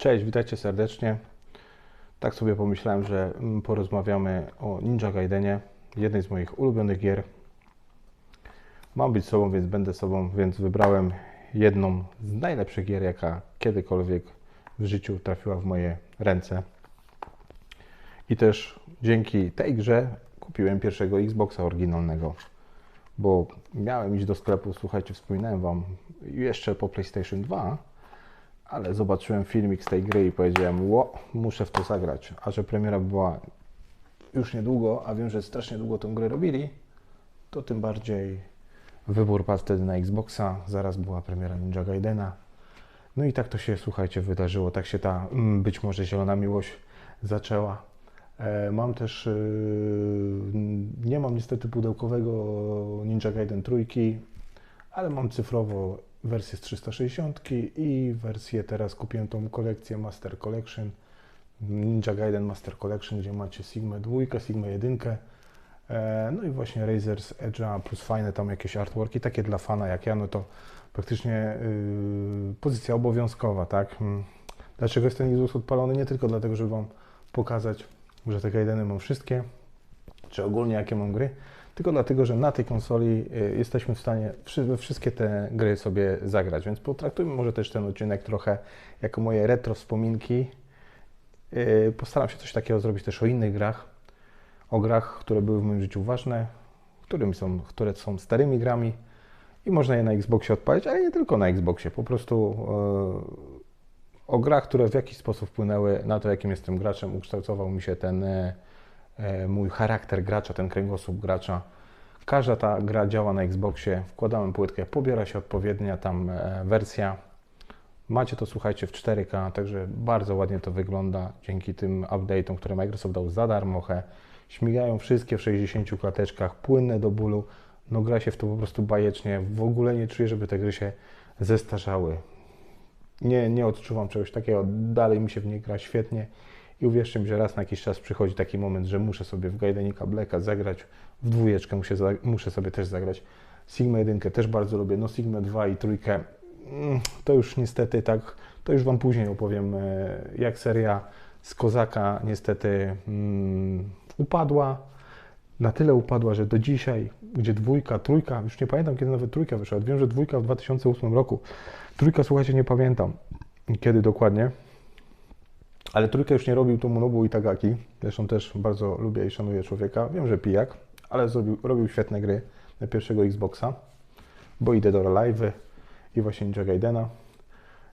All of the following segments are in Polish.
Cześć, witajcie serdecznie. Tak sobie pomyślałem, że mm, porozmawiamy o Ninja Gaidenie, jednej z moich ulubionych gier. Mam być sobą, więc będę sobą, więc wybrałem jedną z najlepszych gier, jaka kiedykolwiek w życiu trafiła w moje ręce. I też dzięki tej grze kupiłem pierwszego Xboxa oryginalnego, bo miałem iść do sklepu, słuchajcie, wspominałem Wam jeszcze po PlayStation 2, ale zobaczyłem filmik z tej gry i powiedziałem, ło, muszę w to zagrać. A że premiera była już niedługo, a wiem, że strasznie długo tę grę robili, to tym bardziej wybór padł wtedy na Xboxa. Zaraz była premiera Ninja Gaidena. No i tak to się, słuchajcie, wydarzyło. Tak się ta mm, być może zielona miłość zaczęła. E, Mam też, yy, nie mam niestety pudełkowego Ninja Gaiden trójki, ale mam cyfrowo wersję z 360 i wersję teraz kupiłem tą kolekcję Master Collection, Ninja Gaiden Master Collection, gdzie macie Sigma 2, Sigma 1, e, no i właśnie Razer's Edge'a plus fajne tam jakieś artworki, takie dla fana jak ja, no to praktycznie yy, pozycja obowiązkowa, tak? Mm. Dlaczego jest ten Xbox odpalony? Nie tylko dlatego, żeby Wam pokazać, że te Gaideny mam wszystkie, czy ogólnie jakie mam gry, tylko dlatego, że na tej konsoli y, jesteśmy w stanie wszystkie te gry sobie zagrać, więc potraktujmy może też ten odcinek trochę jako moje retro wspominki. Y, Postaram się coś takiego zrobić też o innych grach, o grach, które były w moim życiu ważne, którymi są, które są starymi grami i można je na Xboxie odpalić, ale nie tylko na Xboxie, po prostu y, o grach, które w jakiś sposób wpłynęły na to, jakim jestem graczem, ukształtował mi się ten e, mój charakter gracza, ten kręgosłup gracza. Każda ta gra działa na Xboxie, wkładamy płytkę, pobiera się odpowiednia tam e, wersja. Macie to, słuchajcie, w 4K, także bardzo ładnie to wygląda dzięki tym update'om, które Microsoft dał za darmochę. Śmigają wszystkie w 60 klateczkach, płynne do bólu. No gra się w to po prostu bajecznie. W ogóle nie czuję, żeby te gry się zestarzały. Nie, nie odczuwam czegoś takiego. Dalej mi się w nie gra świetnie. I uwierzcie mi, że raz na jakiś czas przychodzi taki moment, że muszę sobie w Gaidenika Blacka zagrać, w dwójeczkę muszę, muszę sobie też zagrać. Sigma 1 też bardzo lubię, no Sigma 2 i trójkę mm, to już niestety tak, to już Wam później opowiem, e, jak seria z Kozaka niestety mm, upadła. Na tyle upadła, że do dzisiaj, gdzie dwójka, trójka, już nie pamiętam kiedy nawet trójka wyszła, wiem, że dwójka w 2008 roku, trójka słuchajcie, nie pamiętam kiedy dokładnie, ale trójkę już nie robił Tomonobu Itagaki. Zresztą też bardzo lubię i szanuję człowieka. Wiem, że pijak, ale zrobił, robił świetne gry na pierwszego Xboxa, bo idę do Live i właśnie Ninja Gaidena.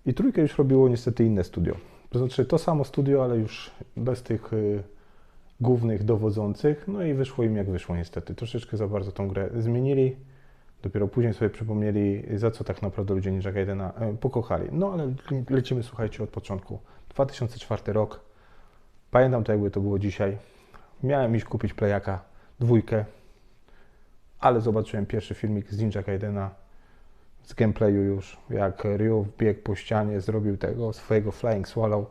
I trójkę już robiło niestety inne studio. To znaczy to samo studio, ale już bez tych y, głównych dowodzących. No i wyszło im jak wyszło niestety. Troszeczkę za bardzo tą grę zmienili. Dopiero później sobie przypomnieli, za co tak naprawdę ludzie Ninja Gaidena e, pokochali. No ale le- lecimy, słuchajcie, od początku. 2004 rok. Pamiętam to, jakby to było dzisiaj. Miałem iść kupić Playaka dwójkę, ale zobaczyłem pierwszy filmik z Ninja Gaidena z gameplayu już, jak Ryu wbiegł po ścianie, zrobił tego swojego Flying Swallow,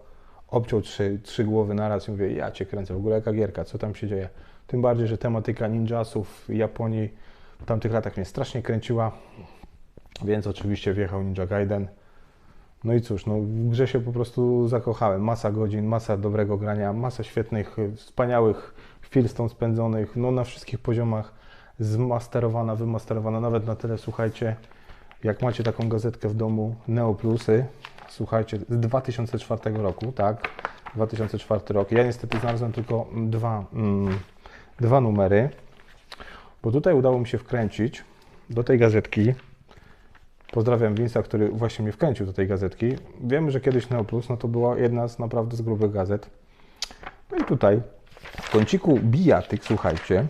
obciął trzy, trzy głowy naraz i mówię, ja cię kręcę, w ogóle jaka gierka, co tam się dzieje. Tym bardziej, że tematyka ninjasów Japonii w tamtych latach mnie strasznie kręciła, więc oczywiście wjechał Ninja Gaiden. No i cóż, no w grze się po prostu zakochałem. Masa godzin, masa dobrego grania, masa świetnych, y, wspaniałych chwil tą spędzonych, no na wszystkich poziomach zmasterowana, wymasterowana, nawet na tyle, słuchajcie, jak macie taką gazetkę w domu, Neo Plusy, słuchajcie, z 2004 roku, tak, 2004 rok. Ja niestety znalazłem tylko dwa, mm, dwa numery, bo tutaj udało mi się wkręcić do tej gazetki Pozdrawiam Vince'a, który właśnie mnie wkręcił do tej gazetki. Wiemy, że kiedyś Neoplus no to była jedna z naprawdę z grubych gazet. No i tutaj w kąciku bijatyk, słuchajcie.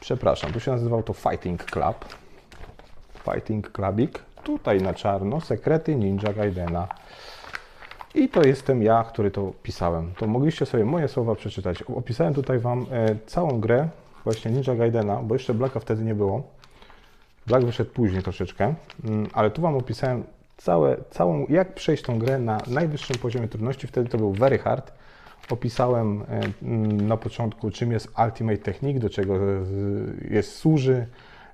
Przepraszam, tu się nazywał to Fighting Club. Fighting Clubik. Tutaj na czarno sekrety Ninja Gaidena. I to jestem ja, który to pisałem. To mogliście sobie moje słowa przeczytać. Opisałem tutaj Wam e, całą grę właśnie Ninja Gaidena, bo jeszcze Blacka wtedy nie było. Black wyszedł później troszeczkę, mm, ale tu Wam opisałem całe, całą, jak przejść tą grę na najwyższym poziomie trudności. Wtedy to był very hard. Opisałem e, mm, na początku, czym jest Ultimate Technique, do czego e, jest służy,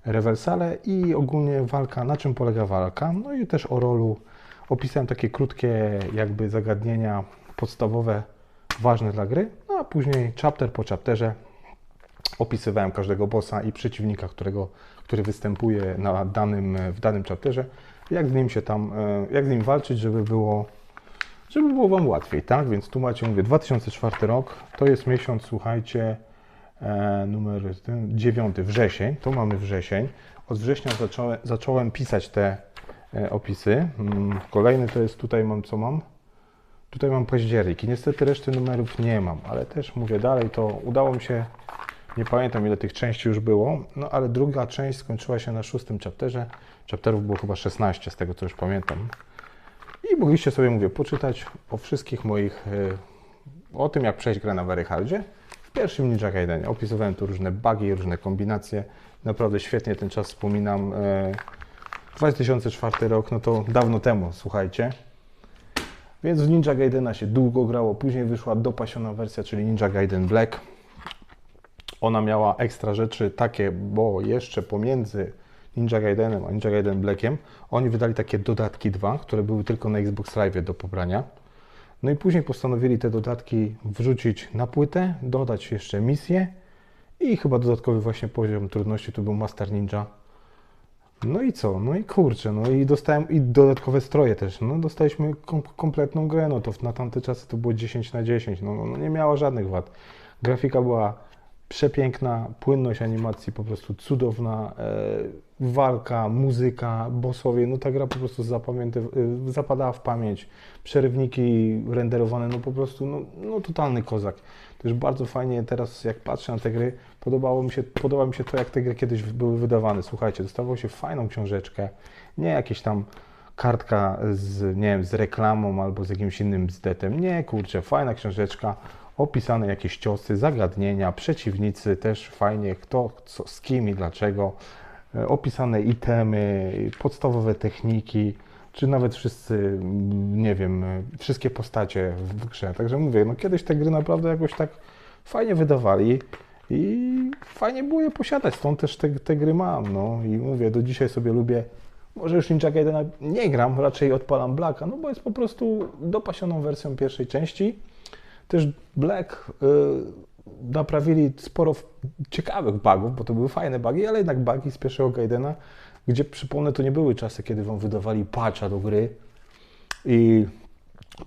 rewersale i ogólnie walka, na czym polega walka. No i też o rolu, Opisałem takie krótkie jakby zagadnienia podstawowe, ważne dla gry, no a później chapter po chapterze opisywałem każdego bossa i przeciwnika, którego, który występuje na danym, w danym chapterze, jak z nim się tam, e, jak z nim walczyć, żeby było, żeby było Wam łatwiej, tak? Więc tu macie, mówię, 2004 rok, to jest miesiąc, słuchajcie, e, numer 9, wrzesień, to mamy wrzesień. Od września zacząłem, zacząłem pisać te e, opisy. Mm, Kolejny to jest, tutaj mam, co mam? Tutaj mam październik i niestety reszty numerów nie mam, ale też mówię dalej, to udało mi się, nie pamiętam ile tych części już było, no ale druga część skończyła się na szóstym chapterze. Chapterów było chyba 16, z tego co już pamiętam. I mogliście sobie, mówię, poczytać o wszystkich moich, e, o tym jak przejść grę na Veryhardzie. W pierwszym Ninja Gaidenie opisywałem tu różne bugi, różne kombinacje. Naprawdę świetnie ten czas wspominam. E, 2004 rok, no to dawno temu, słuchajcie. Więc w Ninja Gaidena się długo grało. Później wyszła dopasiona wersja, czyli Ninja Gaiden Black. Ona miała ekstra rzeczy takie, bo jeszcze pomiędzy Ninja Gaidenem a Ninja Gaiden Blackiem oni wydali takie dodatki dwa, które były tylko na Xbox Live do pobrania. No i później postanowili te dodatki wrzucić na płytę, dodać jeszcze misję i chyba dodatkowy właśnie poziom trudności to był Master Ninja. No i co? No i kurczę, no i dostałem i dodatkowe stroje też. No dostaliśmy kom kompletną grę, no to na tamte czasy to było 10 na 10, no, no nie miała żadnych wad. Grafika była przepiękna, płynność animacji po prostu cudowna, e, walka, muzyka, bossowie, no ta gra po prostu e, zapadała w pamięć, przerywniki renderowane, no po prostu, no, no totalny kozak. Też bardzo fajnie teraz, jak patrzę na te gry, podobało mi się, podoba mi się to, jak te gry kiedyś były wydawane. Słuchajcie, dostawało się fajną książeczkę, nie jakieś tam kartka z, nie wiem, z reklamą albo z jakimś innym bzdetem. Nie, kurczę, fajna książeczka, opisane jakieś ciosy, zagadnienia, przeciwnicy, też fajnie, kto, co, z kim i dlaczego, e, opisane itemy, podstawowe techniki, czy nawet wszyscy, mm, nie wiem, e, wszystkie postacie w grze. Także mówię, no kiedyś te gry naprawdę jakoś tak fajnie wydawali i fajnie było je posiadać, stąd też te, te gry mam, no i mówię, do dzisiaj sobie lubię może już Ninja Gaidena nie gram, raczej odpalam Blacka, no bo jest po prostu dopasioną wersją pierwszej części. Też Black y, naprawili sporo ciekawych bugów, bo to były fajne bugi, ale jednak bugi z pierwszego Gaidena, gdzie przypomnę, to nie były czasy, kiedy wam wydawali patcha do gry i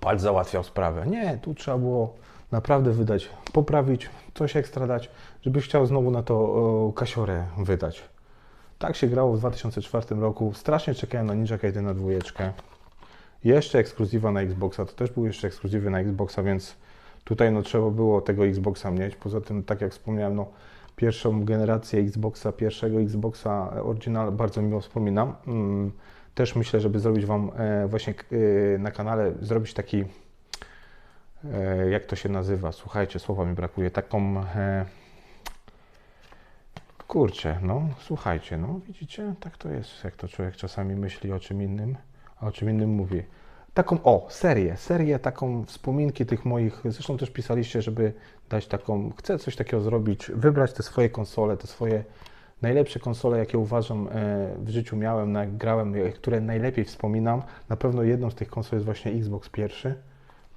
patch załatwiał sprawę. Nie, tu trzeba było naprawdę wydać, poprawić, coś ekstra dać, żebyś chciał znowu na to o, kasiorę wydać. Tak się grało w 2004 roku. Strasznie czekałem na Ninja Gaidena dwójeczkę. Jeszcze ekskluzywa na Xboxa, to też był jeszcze ekskluzywy na Xboxa, więc tutaj no trzeba było tego Xboxa mieć. Poza tym, tak jak wspomniałem, no pierwszą generację Xboxa, pierwszego Xboxa oryginal bardzo miło wspominam. Mm, Też myślę, żeby zrobić Wam e, właśnie e, na kanale, zrobić taki, e, jak to się nazywa, słuchajcie, słowa mi brakuje, taką, kurczę, no słuchajcie, no widzicie, tak to jest, jak to człowiek czasami myśli o czym innym, a o czym innym mówi. Taką, o, serię, serię, taką wspominki tych moich, zresztą też pisaliście, żeby dać taką, chcę coś takiego zrobić, wybrać te swoje konsole, te swoje najlepsze konsole, jakie uważam e, w życiu miałem, grałem, e, które najlepiej wspominam. Na pewno jedną z tych konsol jest właśnie Xbox pierwszy.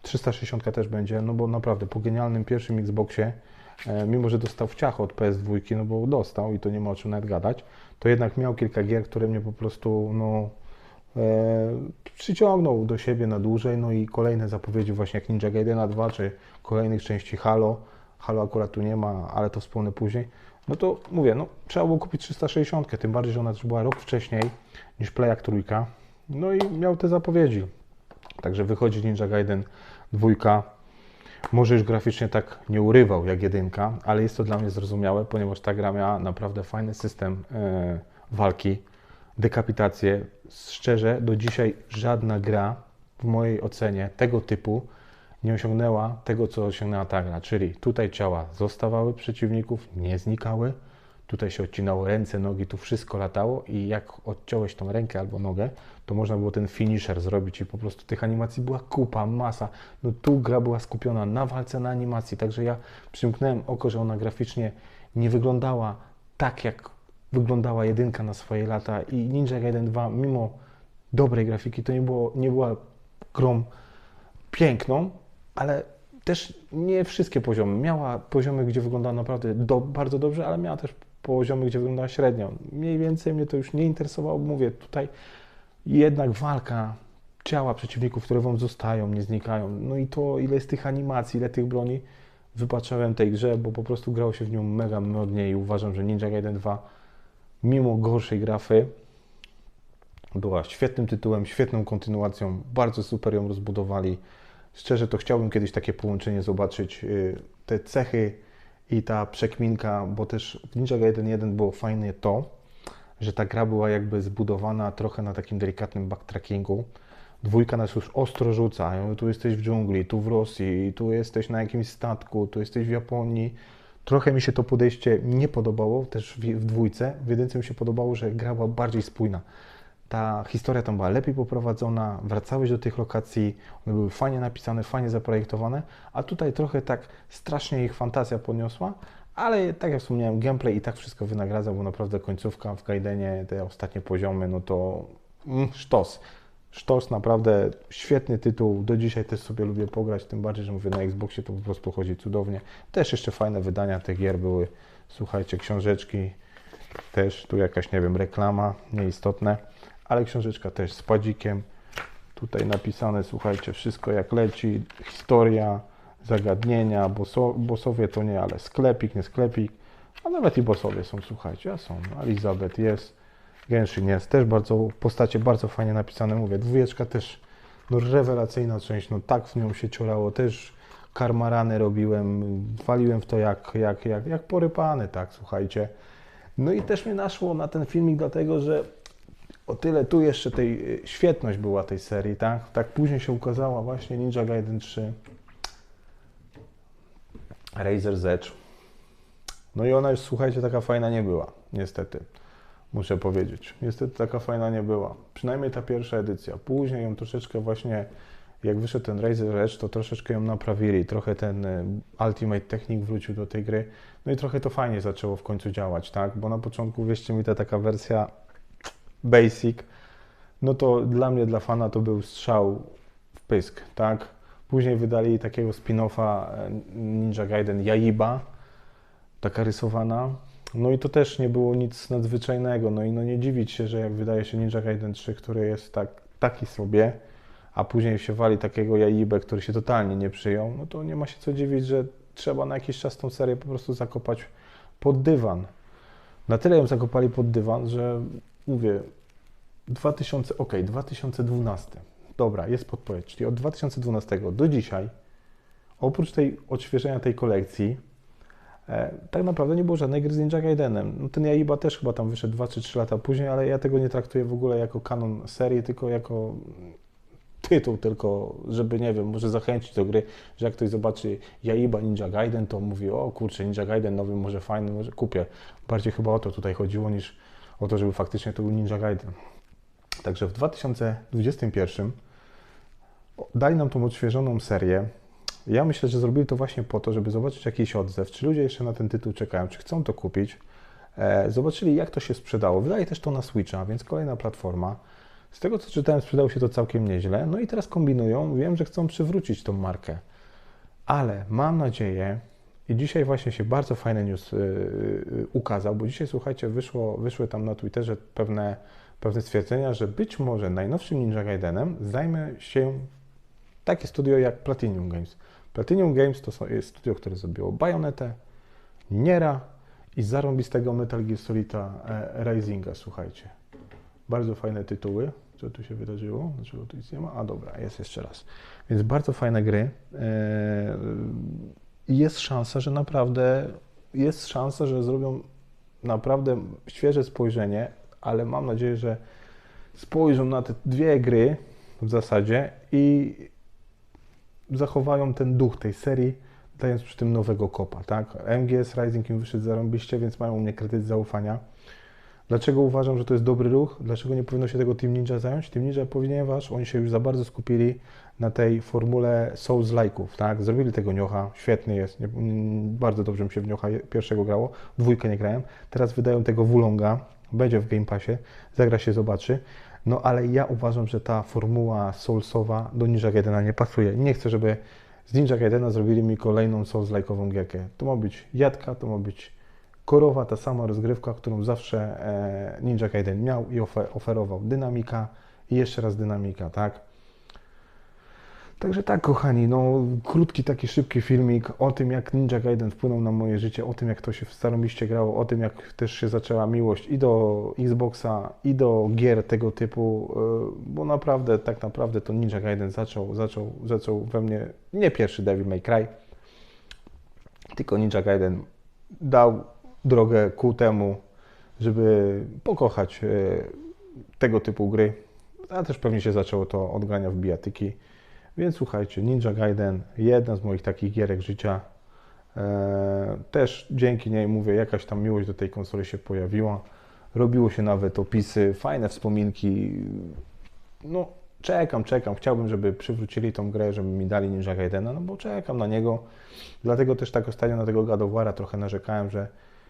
360 też będzie, no bo naprawdę po genialnym pierwszym Xboxie, e, mimo że dostał w ciach od PS2, no bo dostał i to nie ma o czym nawet gadać, to jednak miał kilka gier, które mnie po prostu, no, przyciągnął do siebie na dłużej, no i kolejne zapowiedzi właśnie jak Ninja Gaidena 2, czy kolejnych części Halo, Halo akurat tu nie ma, ale to wspomnę później, no to mówię, no trzeba było kupić 360, tym bardziej, że ona też była rok wcześniej niż Playak trójka, no i miał te zapowiedzi. Także wychodzi Ninja Gaiden dwójka. Może już graficznie tak nie urywał jak jedynka, ale jest to dla mnie zrozumiałe, ponieważ ta gra miała naprawdę fajny system e, walki, dekapitację. Szczerze, do dzisiaj żadna gra w mojej ocenie tego typu nie osiągnęła tego, co osiągnęła ta gra. Czyli tutaj ciała zostawały przeciwników, nie znikały. Tutaj się odcinało ręce, nogi, tu wszystko latało i jak odciąłeś tą rękę albo nogę, to można było ten finisher zrobić i po prostu tych animacji była kupa, masa. No tu gra była skupiona na walce, na animacji, także ja przymknąłem oko, że ona graficznie nie wyglądała tak, jak wyglądała jedynka na swoje lata i Ninja Gaiden 2, mimo dobrej grafiki, to nie, było, nie była grą piękną, ale też nie wszystkie poziomy. Miała poziomy, gdzie wyglądała naprawdę do, bardzo dobrze, ale miała też poziomy, gdzie wyglądała średnio. Mniej więcej mnie to już nie interesowało. Mówię, tutaj jednak walka ciała przeciwników, które wam zostają, nie znikają. No i to, ile jest tych animacji, ile tych broni, wybaczałem tej grze, bo po prostu grało się w nią mega modnie i uważam, że Ninja Gaiden 2, mimo gorszej grafy, była świetnym tytułem, świetną kontynuacją, bardzo super ją rozbudowali. Szczerze to chciałbym kiedyś takie połączenie zobaczyć. Y, te cechy i ta przekminka, bo też w Ninja Gaiden 1 było fajne to, że ta gra była jakby zbudowana trochę na takim delikatnym backtrackingu. Dwójka nas już ostro rzuca, tu jesteś w dżungli, tu w Rosji, tu jesteś na jakimś statku, tu jesteś w Japonii. Trochę mi się to podejście nie podobało, też w, dwójce. W jedynce mi się podobało, że gra była bardziej spójna ta historia tam była lepiej poprowadzona, wracałeś do tych lokacji, one były fajnie napisane, fajnie zaprojektowane, a tutaj trochę tak strasznie ich fantazja podniosła, ale tak jak wspomniałem, gameplay i tak wszystko wynagradza, bo naprawdę końcówka w Gaidenie, te ostatnie poziomy, no to mm, sztos. Sztos, naprawdę świetny tytuł, do dzisiaj też sobie lubię pograć, tym bardziej, że mówię, na Xboxie to po prostu chodzi cudownie. Też jeszcze fajne wydania tych gier były, słuchajcie, książeczki, też tu jakaś, nie wiem, reklama, nieistotne ale książeczka też z padzikiem. Tutaj napisane, słuchajcie, wszystko jak leci, historia, zagadnienia, boso, bossowie to nie, ale sklepik, nie sklepik, a nawet i bossowie są, słuchajcie, a są, Elizabeth jest, Genshin jest, też bardzo, postacie bardzo fajnie napisane, mówię, dwójeczka też, no rewelacyjna część, no tak w nią się ciorało, też karmarany robiłem, waliłem w to jak, jak, jak, jak porypany, tak, słuchajcie. No i też mnie naszło na ten filmik, dlatego że o tyle tu jeszcze tej y, świetność była tej serii, tak? Tak później się ukazała właśnie Ninja Gaiden 3, Razor's Edge. No i ona już, słuchajcie, taka fajna nie była, niestety. Muszę powiedzieć. Niestety taka fajna nie była. Przynajmniej ta pierwsza edycja. Później ją troszeczkę właśnie, jak wyszedł ten Razor Edge, to troszeczkę ją naprawili. Trochę ten y, Ultimate Technique wrócił do tej gry. No i trochę to fajnie zaczęło w końcu działać, tak? Bo na początku, wierzcie mi, ta taka wersja basic, no to dla mnie, dla fana to był strzał w pysk, tak? Później wydali takiego spin-offa e, Ninja Gaiden Jaiba, taka rysowana. No i to też nie było nic nadzwyczajnego. No i no nie dziwić się, że jak wydaje się Ninja Gaiden 3, który jest tak, taki sobie, a później się wali takiego Jaibę, który się totalnie nie przyjął, no to nie ma się co dziwić, że trzeba na jakiś czas tą serię po prostu zakopać pod dywan. Na tyle ją zakopali pod dywan, że mówię, 2000, ok, 2012. Dobra, jest podpowiedź. Czyli od 2012 do dzisiaj, oprócz tej odświeżenia tej kolekcji, tak naprawdę nie było żadnej gry z Ninja Gaidenem. No, ten Jaiba też chyba tam wyszedł 2 czy 3 lata później, ale ja tego nie traktuję w ogóle jako kanon serii, tylko jako tytuł, tylko żeby, nie wiem, może zachęcić do gry, że jak ktoś zobaczy Jaiba Ninja Gaiden, to mówi, o kurczę, Ninja Gaiden nowy, może fajny, może kupię. Bardziej chyba o to tutaj chodziło, niż o to, żeby faktycznie to był Ninja Gaiden. Także w 2021 dali nam tą odświeżoną serię. Ja myślę, że zrobili to właśnie po to, żeby zobaczyć jakiś odzew, czy ludzie jeszcze na ten tytuł czekają, czy chcą to kupić. E, zobaczyli, jak to się sprzedało. Wydaje też to na Switcha, więc kolejna platforma. Z tego, co czytałem, sprzedało się to całkiem nieźle. No i teraz kombinują. Wiem, że chcą przywrócić tą markę. Ale mam nadzieję, i dzisiaj właśnie się bardzo fajny news yy, ukazał, bo dzisiaj, słuchajcie, wyszło, wyszły tam na Twitterze pewne, pewne stwierdzenia, że być może najnowszym Ninja Gaidenem zajmie się takie studio jak Platinum Games. Platinum Games to jest studio, które zrobiło Bayonetę, Niera i zarąbistego Metal Gear Solida e, Risinga, słuchajcie. Bardzo fajne tytuły. Co tu się wydarzyło? Dlaczego tu nic nie ma? A dobra, jest jeszcze raz. Więc bardzo fajne gry. E, jest szansa, że naprawdę jest szansa, że zrobią naprawdę świeże spojrzenie, ale mam nadzieję, że spojrzą na te dwie gry w zasadzie i zachowają ten duch tej serii, dając przy tym nowego kopa, tak? MGS Rising im wyszedł zarąbiście, więc mają u mnie kredyt zaufania. Dlaczego uważam, że to jest dobry ruch? Dlaczego nie powinno się tego Team Ninja zająć? Team Ninja, ponieważ oni się już za bardzo skupili na tej formule Souls-like'ów, tak? Zrobili tego Niocha, świetny jest, nie, bardzo dobrze mi się w Niocha pierwszego grało, dwójkę nie grałem. Teraz wydają tego Wulonga, będzie w Game Passie, zagra się, zobaczy. No ale ja uważam, że ta formuła Soulsowa do Ninja Gaidena nie pasuje. Nie chcę, żeby z Ninja Gaidena zrobili mi kolejną Souls-like'ową gierkę. To ma być jadka, to ma być korowa, ta sama rozgrywka, którą zawsze e, Ninja Gaiden miał i ofer oferował. Dynamika i jeszcze raz dynamika, tak? Także tak, kochani, no krótki, taki szybki filmik o tym, jak Ninja Gaiden wpłynął na moje życie, o tym, jak to się w staromiście grało, o tym, jak też się zaczęła miłość i do Xboxa, i do gier tego typu, yy, bo naprawdę, tak naprawdę to Ninja Gaiden zaczął, zaczął, zaczął we mnie, nie pierwszy Devil May Cry, tylko Ninja Gaiden dał drogę ku temu, żeby pokochać yy, tego typu gry, a też pewnie się zaczęło to od grania w bijatyki. Więc słuchajcie, Ninja Gaiden, jedna z moich takich gierek życia. Eee, też dzięki niej, mówię, jakaś tam miłość do tej konsoli się pojawiła. Robiło się nawet opisy, fajne wspominki. No, czekam, czekam. Chciałbym, żeby przywrócili tą grę, żeby mi dali Ninja Gaidena, no bo czekam na niego. Dlatego też tak ostatnio na tego God of War'a trochę narzekałem, że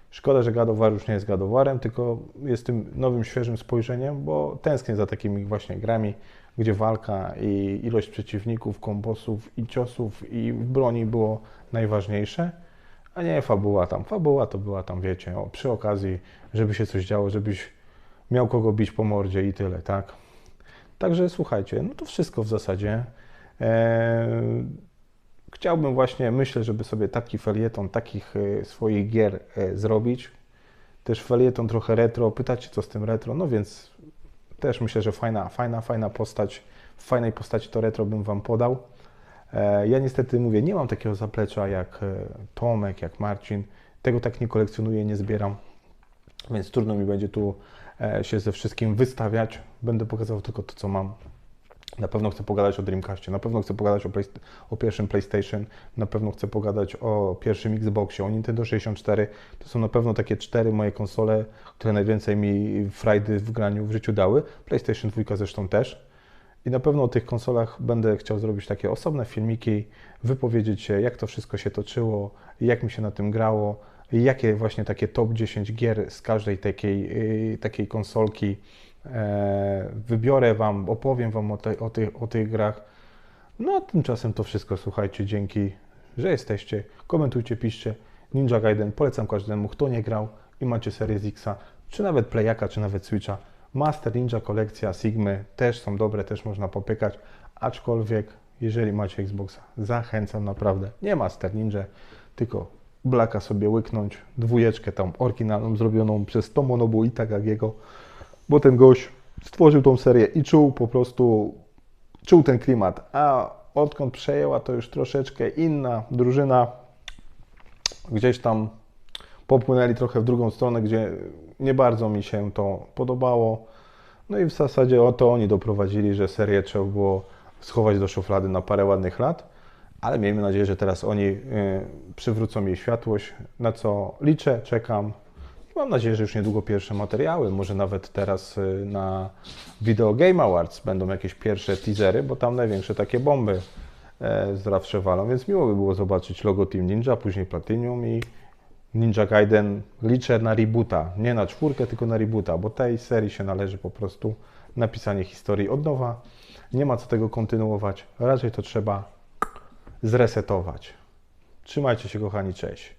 szkoda, że God of War już nie jest God of War'em, tylko jest tym nowym, świeżym spojrzeniem, bo tęsknię za takimi właśnie grami, gdzie walka i ilość przeciwników, kombosów i ciosów i broni było najważniejsze, a nie fabuła tam. Fabuła to była tam, wiecie, o, przy okazji, żeby się coś działo, żebyś miał kogo bić po mordzie i tyle, tak? Także słuchajcie, no to wszystko w zasadzie. Eee, chciałbym właśnie, myślę, żeby sobie taki felieton takich e, swoich gier e, zrobić. Też felieton trochę retro. Pytacie, co z tym retro? No więc też myślę, że fajna, fajna, fajna postać. W fajnej postaci to retro bym Wam podał. E, ja niestety mówię, nie mam takiego zaplecza jak e, Tomek, jak Marcin. Tego tak nie kolekcjonuję, nie zbieram, więc trudno mi będzie tu e, się ze wszystkim wystawiać. Będę pokazał tylko to, co mam. Na pewno chcę pogadać o Dreamcastie, na pewno chcę pogadać o, play, o, pierwszym PlayStation, na pewno chcę pogadać o pierwszym Xboxie, o Nintendo 64. To są na pewno takie cztery moje konsole, które najwięcej mi frajdy w graniu w życiu dały. PlayStation 2 zresztą też. I na pewno o tych konsolach będę chciał zrobić takie osobne filmiki, wypowiedzieć się, jak to wszystko się toczyło, jak mi się na tym grało, jakie właśnie takie top 10 gier z każdej takiej, takiej konsolki wybiorę Wam, opowiem Wam o, te, o, tych, o tych grach. No a tymczasem to wszystko, słuchajcie, dzięki, że jesteście. Komentujcie, piszcie. Ninja Gaiden polecam każdemu, kto nie grał i macie Series Xa, czy nawet Playaka, czy nawet Switcha. Master Ninja kolekcja Sigmy też są dobre, też można popykać, aczkolwiek jeżeli macie Xboxa, zachęcam naprawdę. Nie Master Ninja, tylko Blaka sobie łyknąć, dwójeczkę tam oryginalną zrobioną przez Tomonobu Itagagiego bo ten gość stworzył tą serię i czuł po prostu, czuł ten klimat. A odkąd przejęła to już troszeczkę inna drużyna, gdzieś tam popłynęli trochę w drugą stronę, gdzie nie bardzo mi się to podobało. No i w zasadzie o to oni doprowadzili, że serię trzeba było schować do szuflady na parę ładnych lat, ale miejmy nadzieję, że teraz oni y, przywrócą jej światłość, na co liczę, czekam, Mam nadzieję, że już niedługo pierwsze materiały, może nawet teraz y, na Video Game Awards będą jakieś pierwsze teasery, bo tam największe takie bomby e, zawsze walą, więc miło by było zobaczyć logo Team Ninja, później Platinum i Ninja Gaiden. Liczę na reboota, nie na czwórkę, tylko na reboota, bo tej serii się należy po prostu napisanie historii od nowa. Nie ma co tego kontynuować, raczej to trzeba zresetować. Trzymajcie się kochani, cześć.